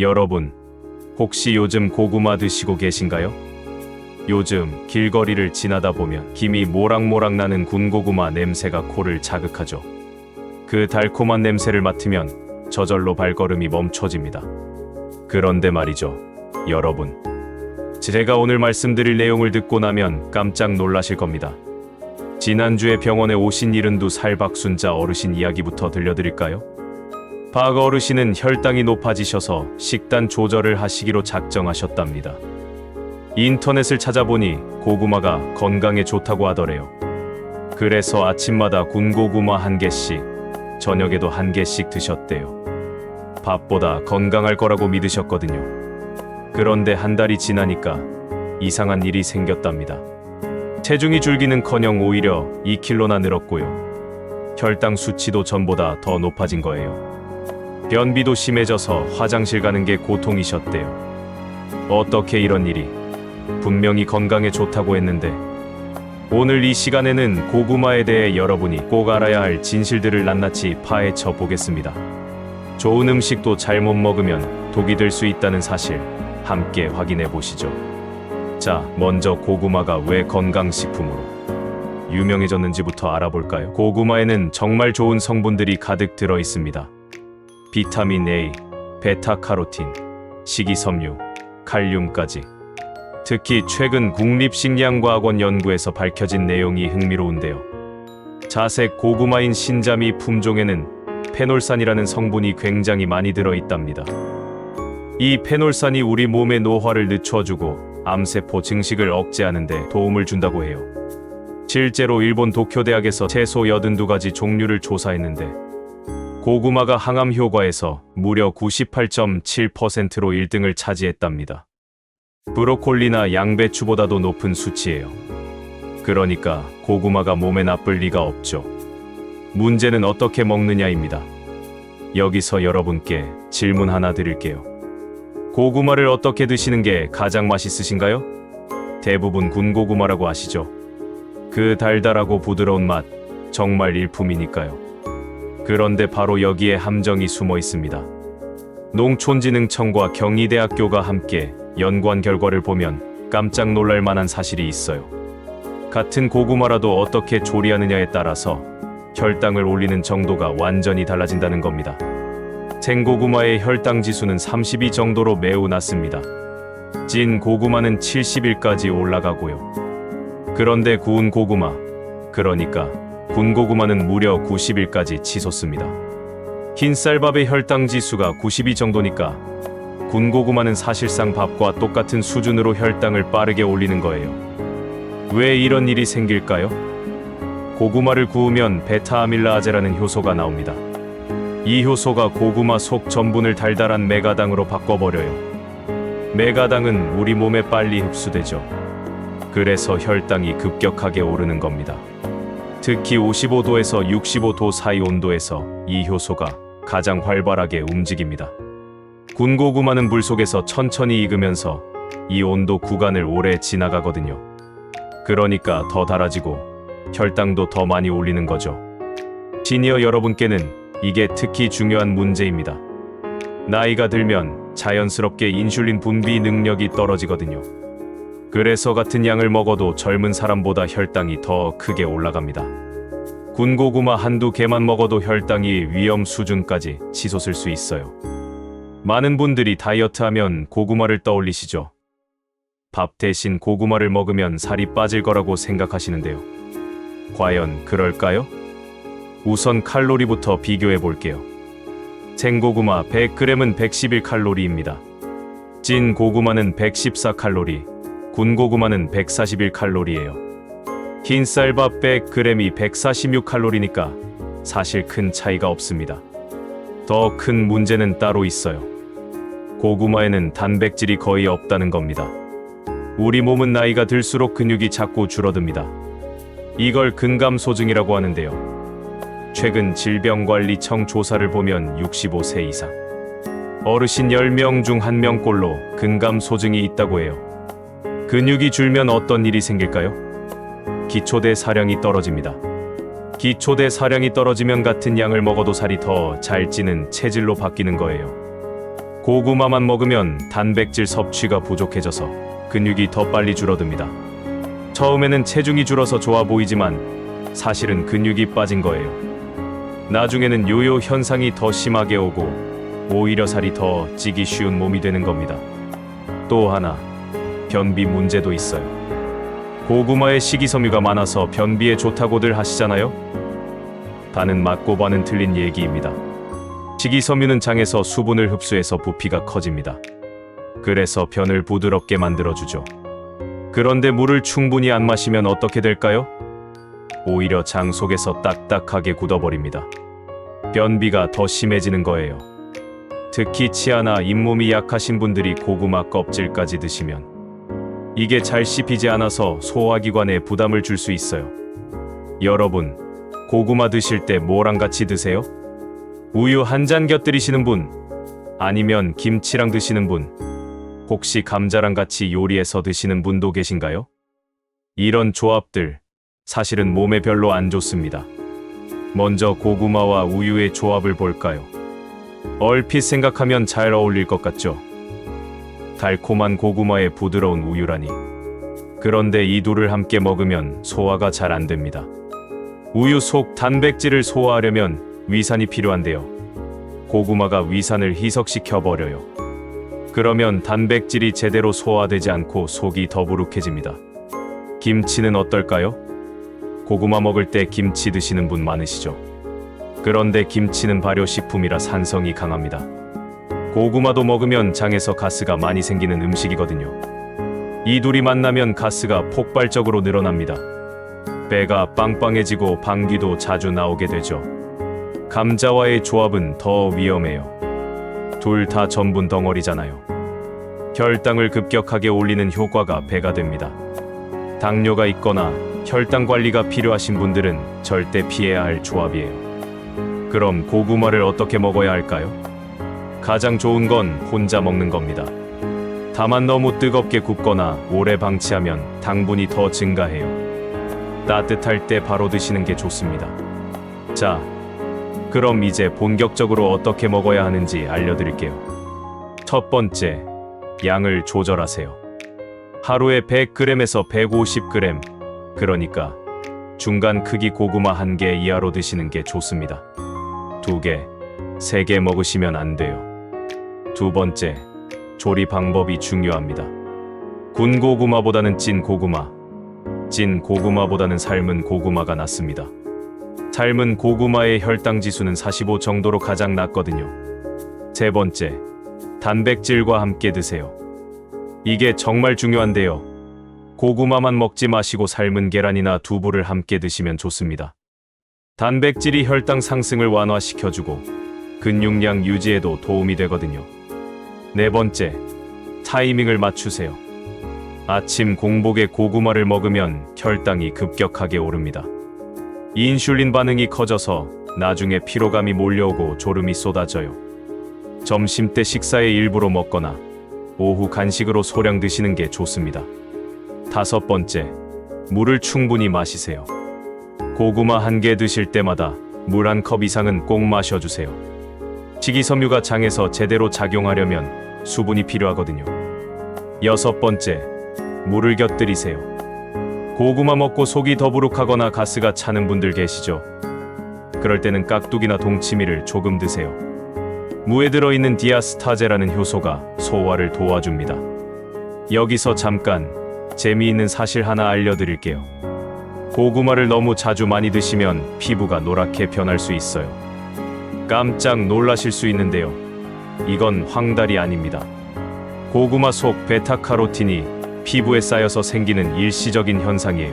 여러분, 혹시 요즘 고구마 드시고 계신가요? 요즘 길거리를 지나다 보면 김이 모락모락 나는 군고구마 냄새가 코를 자극하죠. 그 달콤한 냄새를 맡으면 저절로 발걸음이 멈춰집니다. 그런데 말이죠. 여러분. 제가 오늘 말씀드릴 내용을 듣고 나면 깜짝 놀라실 겁니다. 지난주에 병원에 오신 이른두 살박순자 어르신 이야기부터 들려드릴까요? 박 어르신은 혈당이 높아지셔서 식단 조절을 하시기로 작정하셨답니다. 인터넷을 찾아보니 고구마가 건강에 좋다고 하더래요. 그래서 아침마다 군고구마 한 개씩, 저녁에도 한 개씩 드셨대요. 밥보다 건강할 거라고 믿으셨거든요. 그런데 한 달이 지나니까 이상한 일이 생겼답니다. 체중이 줄기는커녕 오히려 2kg나 늘었고요. 혈당 수치도 전보다 더 높아진 거예요. 변비도 심해져서 화장실 가는 게 고통이셨대요. 어떻게 이런 일이? 분명히 건강에 좋다고 했는데 오늘 이 시간에는 고구마에 대해 여러분이 꼭 알아야 할 진실들을 낱낱이 파헤쳐 보겠습니다. 좋은 음식도 잘못 먹으면 독이 될 수 있다는 사실 함께 확인해 보시죠. 자, 먼저 고구마가 왜 건강식품으로 유명해졌는지부터 알아볼까요? 고구마에는 정말 좋은 성분들이 가득 들어 있습니다. 비타민 A, 베타카로틴, 식이섬유, 칼륨까지. 특히 최근 국립식량과학원 연구에서 밝혀진 내용이 흥미로운데요. 자색 고구마인 신자미 품종에는 페놀산이라는 성분이 굉장히 많이 들어 있답니다. 이 페놀산이 우리 몸의 노화를 늦춰주고 암세포 증식을 억제하는데 도움을 준다고 해요. 실제로 일본 도쿄대학에서 채소 82가지 종류를 조사했는데 고구마가 항암 효과에서 무려 98.7%로 1등을 차지했답니다. 브로콜리나 양배추보다도 높은 수치예요. 그러니까 고구마가 몸에 나쁠 리가 없죠. 문제는 어떻게 먹느냐입니다. 여기서 여러분께 질문 하나 드릴게요. 고구마를 어떻게 드시는 게 가장 맛있으신가요? 대부분 군고구마라고 아시죠? 그 달달하고 부드러운 맛, 정말 일품이니까요. 그런데 바로 여기에 함정이 숨어 있습니다. 농촌진흥청과 경희대학교가 함께 연구한 결과를 보면 깜짝 놀랄 만한 사실이 있어요. 같은 고구마라도 어떻게 조리하느냐에 따라서 혈당을 올리는 정도가 완전히 달라진다는 겁니다. 생고구마의 혈당 지수는 32 정도로 매우 낮습니다. 찐 고구마는 70일까지 올라가고요. 그런데 구운 고구마, 그러니까 군고구마는 무려 90일까지 치솟습니다. 흰 쌀밥의 혈당 지수가 92 정도니까 군고구마는 사실상 밥과 똑같은 수준으로 혈당을 빠르게 올리는 거예요. 왜 이런 일이 생길까요? 고구마를 구우면 베타아밀라아제라는 효소가 나옵니다. 이 효소가 고구마 속 전분을 달달한 메가당으로 바꿔버려요. 메가당은 우리 몸에 빨리 흡수되죠. 그래서 혈당이 급격하게 오르는 겁니다. 특히 55도에서 65도 사이 온도에서 이 효소가 가장 활발하게 움직입니다. 군고구마는 물 속에서 천천히 익으면서 이 온도 구간을 오래 지나가거든요. 그러니까 더 달아지고 혈당도 더 많이 올리는 거죠. 시니어 여러분께는 이게 특히 중요한 문제입니다. 나이가 들면 자연스럽게 인슐린 분비 능력이 떨어지거든요. 그래서 같은 양을 먹어도 젊은 사람보다 혈당이 더 크게 올라갑니다. 군고구마 한두 개만 먹어도 혈당이 위험 수준까지 치솟을 수 있어요. 많은 분들이 다이어트 하면 고구마를 떠올리시죠. 밥 대신 고구마를 먹으면 살이 빠질 거라고 생각하시는데요. 과연 그럴까요? 우선 칼로리부터 비교해 볼게요. 생고구마 100g은 111칼로리입니다. 찐 고구마는 114칼로리, 군고구마는 141 칼로리예요. 흰 쌀밥 100g이 146 칼로리니까 사실 큰 차이가 없습니다. 더 큰 문제는 따로 있어요. 고구마에는 단백질이 거의 없다는 겁니다. 우리 몸은 나이가 들수록 근육이 자꾸 줄어듭니다. 이걸 근감소증이라고 하는데요. 최근 질병관리청 조사를 보면 65세 이상 어르신 10명 중 1명꼴로 근감소증이 있다고 해요. 근육이 줄면 어떤 일이 생길까요? 기초대 사량이 떨어집니다. 기초대 사량이 떨어지면 같은 양을 먹어도 살이 더 잘 찌는 체질로 바뀌는 거예요. 고구마만 먹으면 단백질 섭취가 부족해져서 근육이 더 빨리 줄어듭니다. 처음에는 체중이 줄어서 좋아 보이지만 사실은 근육이 빠진 거예요. 나중에는 요요 현상이 더 심하게 오고 오히려 살이 더 찌기 쉬운 몸이 되는 겁니다. 또 하나, 변비 문제도 있어요. 고구마에 식이섬유가 많아서 변비에 좋다고들 하시잖아요? 반은 맞고 반은 틀린 얘기입니다. 식이섬유는 장에서 수분을 흡수해서 부피가 커집니다. 그래서 변을 부드럽게 만들어주죠. 그런데 물을 충분히 안 마시면 어떻게 될까요? 오히려 장 속에서 딱딱하게 굳어버립니다. 변비가 더 심해지는 거예요. 특히 치아나 잇몸이 약하신 분들이 고구마 껍질까지 드시면 이게 잘 씹히지 않아서 소화기관에 부담을 줄 수 있어요. 여러분, 고구마 드실 때 뭐랑 같이 드세요? 우유 한 잔 곁들이시는 분, 아니면 김치랑 드시는 분, 혹시 감자랑 같이 요리해서 드시는 분도 계신가요? 이런 조합들, 사실은 몸에 별로 안 좋습니다. 먼저 고구마와 우유의 조합을 볼까요? 얼핏 생각하면 잘 어울릴 것 같죠? 달콤한 고구마에 부드러운 우유라니. 그런데 이 둘을 함께 먹으면 소화가 잘 안 됩니다. 우유 속 단백질을 소화하려면 위산이 필요한데요. 고구마가 위산을 희석시켜 버려요. 그러면 단백질이 제대로 소화되지 않고 속이 더부룩해집니다. 김치는 어떨까요? 고구마 먹을 때 김치 드시는 분 많으시죠? 그런데 김치는 발효식품이라 산성이 강합니다. 고구마도 먹으면 장에서 가스가 많이 생기는 음식이거든요. 이 둘이 만나면 가스가 폭발적으로 늘어납니다. 배가 빵빵해지고 방귀도 자주 나오게 되죠. 감자와의 조합은 더 위험해요. 둘 다 전분 덩어리잖아요. 혈당을 급격하게 올리는 효과가 배가 됩니다. 당뇨가 있거나 혈당 관리가 필요하신 분들은 절대 피해야 할 조합이에요. 그럼 고구마를 어떻게 먹어야 할까요? 가장 좋은 건 혼자 먹는 겁니다. 다만 너무 뜨겁게 굽거나 오래 방치하면 당분이 더 증가해요. 따뜻할 때 바로 드시는 게 좋습니다. 자, 그럼 이제 본격적으로 어떻게 먹어야 하는지 알려드릴게요. 첫 번째, 양을 조절하세요. 하루에 100g에서 150g, 그러니까 중간 크기 고구마 한 개 이하로 드시는 게 좋습니다. 두 개, 세 개 먹으시면 안 돼요. 두 번째, 조리 방법이 중요합니다. 군 고구마보다는 찐 고구마, 찐 고구마보다는 삶은 고구마가 낫습니다. 삶은 고구마의 혈당 지수는 45 정도로 가장 낮거든요. 세 번째, 단백질과 함께 드세요. 이게 정말 중요한데요. 고구마만 먹지 마시고 삶은 계란이나 두부를 함께 드시면 좋습니다. 단백질이 혈당 상승을 완화시켜주고 근육량 유지에도 도움이 되거든요. 네 번째, 타이밍을 맞추세요. 아침 공복에 고구마를 먹으면 혈당이 급격하게 오릅니다. 인슐린 반응이 커져서 나중에 피로감이 몰려오고 졸음이 쏟아져요. 점심 때 식사의 일부로 먹거나 오후 간식으로 소량 드시는 게 좋습니다. 다섯 번째, 물을 충분히 마시세요. 고구마 한 개 드실 때마다 물 한 컵 이상은 꼭 마셔주세요. 식이섬유가 장에서 제대로 작용하려면 수분이 필요하거든요. 여섯 번째, 물을 곁들이세요. 고구마 먹고 속이 더부룩하거나 가스가 차는 분들 계시죠? 그럴 때는 깍두기나 동치미를 조금 드세요. 무에 들어있는 디아스타제라는 효소가 소화를 도와줍니다. 여기서 잠깐 재미있는 사실 하나 알려드릴게요. 고구마를 너무 자주 많이 드시면 피부가 노랗게 변할 수 있어요. 깜짝 놀라실 수 있는데요. 이건 황달이 아닙니다. 고구마 속 베타카로틴이 피부에 쌓여서 생기는 일시적인 현상이에요.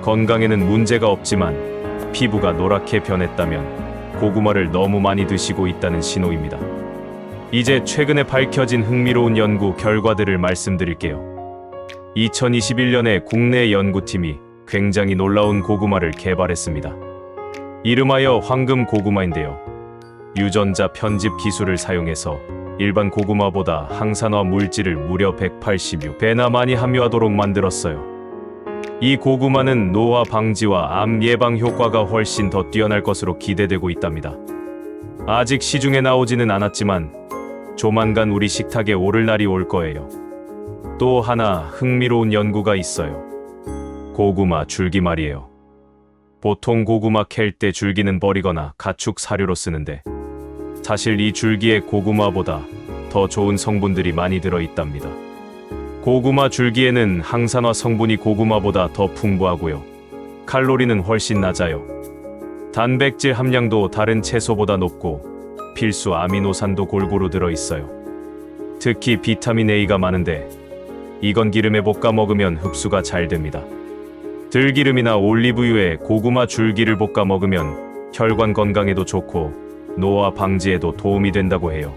건강에는 문제가 없지만 피부가 노랗게 변했다면 고구마를 너무 많이 드시고 있다는 신호입니다. 이제 최근에 밝혀진 흥미로운 연구 결과들을 말씀드릴게요. 2021년에 국내 연구팀이 굉장히 놀라운 고구마를 개발했습니다. 이름하여 황금 고구마인데요. 유전자 편집 기술을 사용해서 일반 고구마보다 항산화 물질을 무려 186배나 많이 함유하도록 만들었어요. 이 고구마는 노화 방지와 암 예방 효과가 훨씬 더 뛰어날 것으로 기대되고 있답니다. 아직 시중에 나오지는 않았지만 조만간 우리 식탁에 오를 날이 올 거예요. 또 하나 흥미로운 연구가 있어요. 고구마 줄기 말이에요. 보통 고구마 캘 때 줄기는 버리거나 가축 사료로 쓰는데 사실 이 줄기에 고구마보다 더 좋은 성분들이 많이 들어 있답니다. 고구마 줄기에는 항산화 성분이 고구마보다 더 풍부하고요. 칼로리는 훨씬 낮아요. 단백질 함량도 다른 채소보다 높고 필수 아미노산도 골고루 들어 있어요. 특히 비타민 A가 많은데 이건 기름에 볶아 먹으면 흡수가 잘 됩니다. 들기름이나 올리브유에 고구마 줄기를 볶아 먹으면 혈관 건강에도 좋고 노화 방지에도 도움이 된다고 해요.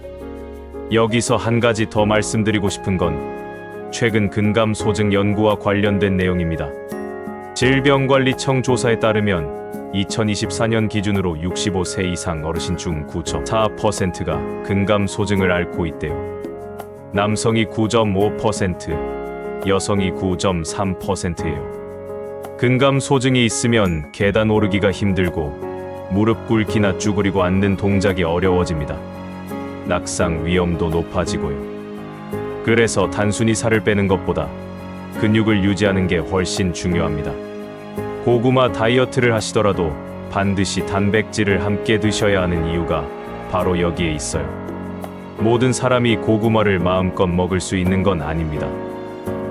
여기서 한 가지 더 말씀드리고 싶은 건 최근 근감 소증 연구와 관련된 내용입니다. 질병관리청 조사에 따르면 2024년 기준으로 65세 이상 어르신 중 9.4%가 근감 소증을 앓고 있대요. 남성이 9.5%, 여성이 9.3%예요. 근감 소증이 있으면 계단 오르기가 힘들고 무릎 꿇기나 쭈그리고 앉는 동작이 어려워집니다. 낙상 위험도 높아지고요. 그래서 단순히 살을 빼는 것보다 근육을 유지하는 게 훨씬 중요합니다. 고구마 다이어트를 하시더라도 반드시 단백질을 함께 드셔야 하는 이유가 바로 여기에 있어요. 모든 사람이 고구마를 마음껏 먹을 수 있는 건 아닙니다.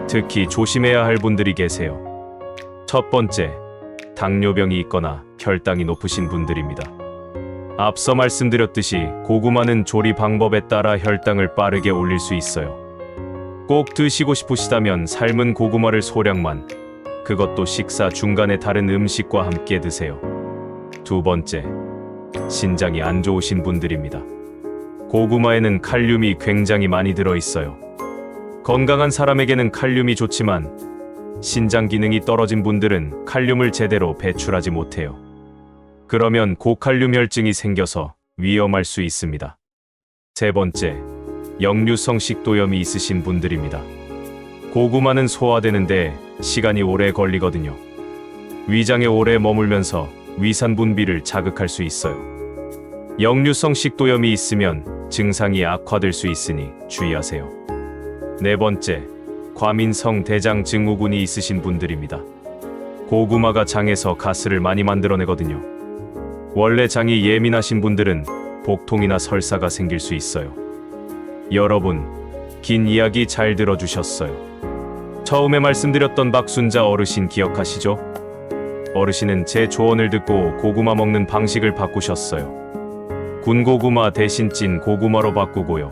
특히 조심해야 할 분들이 계세요. 첫 번째, 당뇨병이 있거나 혈당이 높으신 분들입니다. 앞서 말씀드렸듯이 고구마는 조리 방법에 따라 혈당을 빠르게 올릴 수 있어요. 꼭 드시고 싶으시다면 삶은 고구마를 소량만, 그것도 식사 중간에 다른 음식과 함께 드세요. 두 번째, 신장이 안 좋으신 분들입니다. 고구마에는 칼륨이 굉장히 많이 들어 있어요. 건강한 사람에게는 칼륨이 좋지만 신장 기능이 떨어진 분들은 칼륨을 제대로 배출하지 못해요. 그러면 고칼륨 혈증이 생겨서 위험할 수 있습니다. 세 번째, 역류성 식도염이 있으신 분들입니다. 고구마는 소화되는데 시간이 오래 걸리거든요. 위장에 오래 머물면서 위산 분비를 자극할 수 있어요. 역류성 식도염이 있으면 증상이 악화될 수 있으니 주의하세요. 네 번째, 과민성 대장 증후군이 있으신 분들입니다. 고구마가 장에서 가스를 많이 만들어내거든요. 원래 장이 예민하신 분들은 복통이나 설사가 생길 수 있어요. 여러분, 긴 이야기 잘 들어주셨어요. 처음에 말씀드렸던 박순자 어르신 기억하시죠? 어르신은 제 조언을 듣고 고구마 먹는 방식을 바꾸셨어요. 군고구마 대신 찐 고구마로 바꾸고요.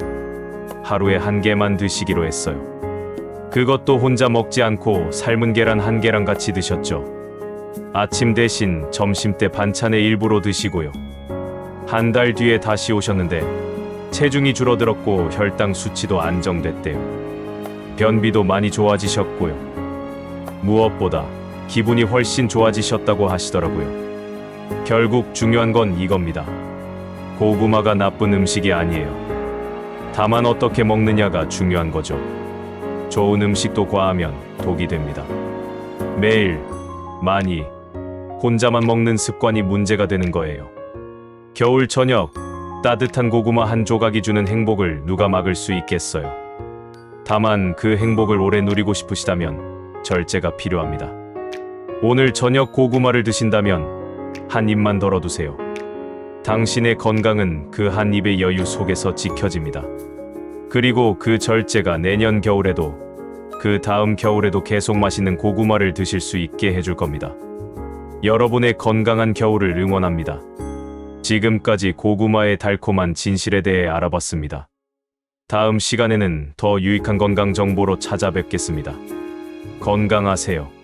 하루에 한 개만 드시기로 했어요. 그것도 혼자 먹지 않고 삶은 계란 한 개랑 같이 드셨죠. 아침 대신 점심 때 반찬의 일부로 드시고요. 한 달 뒤에 다시 오셨는데 체중이 줄어들었고 혈당 수치도 안정됐대요. 변비도 많이 좋아지셨고요. 무엇보다 기분이 훨씬 좋아지셨다고 하시더라고요. 결국 중요한 건 이겁니다. 고구마가 나쁜 음식이 아니에요. 다만 어떻게 먹느냐가 중요한 거죠. 좋은 음식도 과하면 독이 됩니다. 매일, 많이, 혼자만 먹는 습관이 문제가 되는 거예요. 겨울 저녁, 따뜻한 고구마 한 조각이 주는 행복을 누가 막을 수 있겠어요. 다만 그 행복을 오래 누리고 싶으시다면 절제가 필요합니다. 오늘 저녁 고구마를 드신다면 한 입만 덜어두세요. 당신의 건강은 그 한 입의 여유 속에서 지켜집니다. 그리고 그 절제가 내년 겨울에도 그 다음 겨울에도 계속 맛있는 고구마를 드실 수 있게 해줄 겁니다. 여러분의 건강한 겨울을 응원합니다. 지금까지 고구마의 달콤한 진실에 대해 알아봤습니다. 다음 시간에는 더 유익한 건강 정보로 찾아뵙겠습니다. 건강하세요.